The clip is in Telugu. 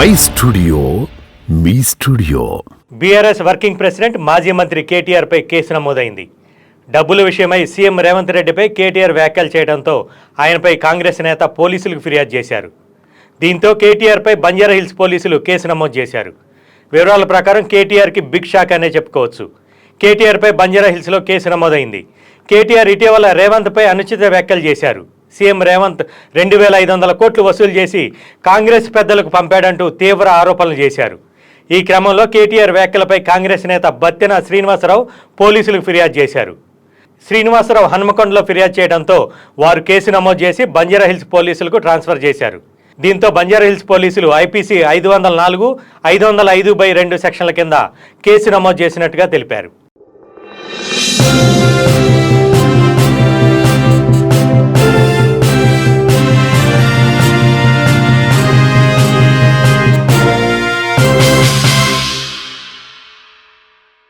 మై స్టూడియో మీ స్టూడియో. బీఆర్ఎస్ వర్కింగ్ ప్రెసిడెంట్ మాజీ మంత్రి కేటీఆర్పై కేసు నమోదైంది. డబ్బుల విషయమై సీఎం రేవంత్ రెడ్డిపై కేటీఆర్ వ్యాఖ్యలు చేయడంతో ఆయనపై కాంగ్రెస్ నేత పోలీసులకు ఫిర్యాదు చేశారు. దీంతో కేటీఆర్పై బంజారా హిల్స్ పోలీసులు కేసు నమోదు చేశారు. వివరాల ప్రకారం కేటీఆర్కి బిగ్ షాక్ అనే చెప్పుకోవచ్చు. కేటీఆర్పై బంజారా హిల్స్లో కేసు నమోదైంది. కేటీఆర్ ఇటీవల రేవంత్పై అనుచిత వ్యాఖ్యలు చేశారు. సీఎం రేవంత్ రెండు వేల ఐదు వందల కోట్లు వసూలు చేసి కాంగ్రెస్ పెద్దలకు పంపాడంటూ తీవ్ర ఆరోపణలు చేశారు. ఈ క్రమంలో కేటీఆర్ వ్యాఖ్యలపై కాంగ్రెస్ నేత బత్తెన శ్రీనివాసరావు పోలీసులకు ఫిర్యాదు చేశారు. శ్రీనివాసరావు హన్మకొండలో ఫిర్యాదు చేయడంతో వారు కేసు నమోదు చేసి బంజారాహిల్స్ పోలీసులకు ట్రాన్స్ఫర్ చేశారు. దీంతో బంజారాహిల్స్ పోలీసులు ఐపీసీ ఐదు వందల నాలుగు ఐదు వందల ఐదు బై రెండు సెక్షన్ల కింద కేసు నమోదు చేసినట్టుగా తెలిపారు.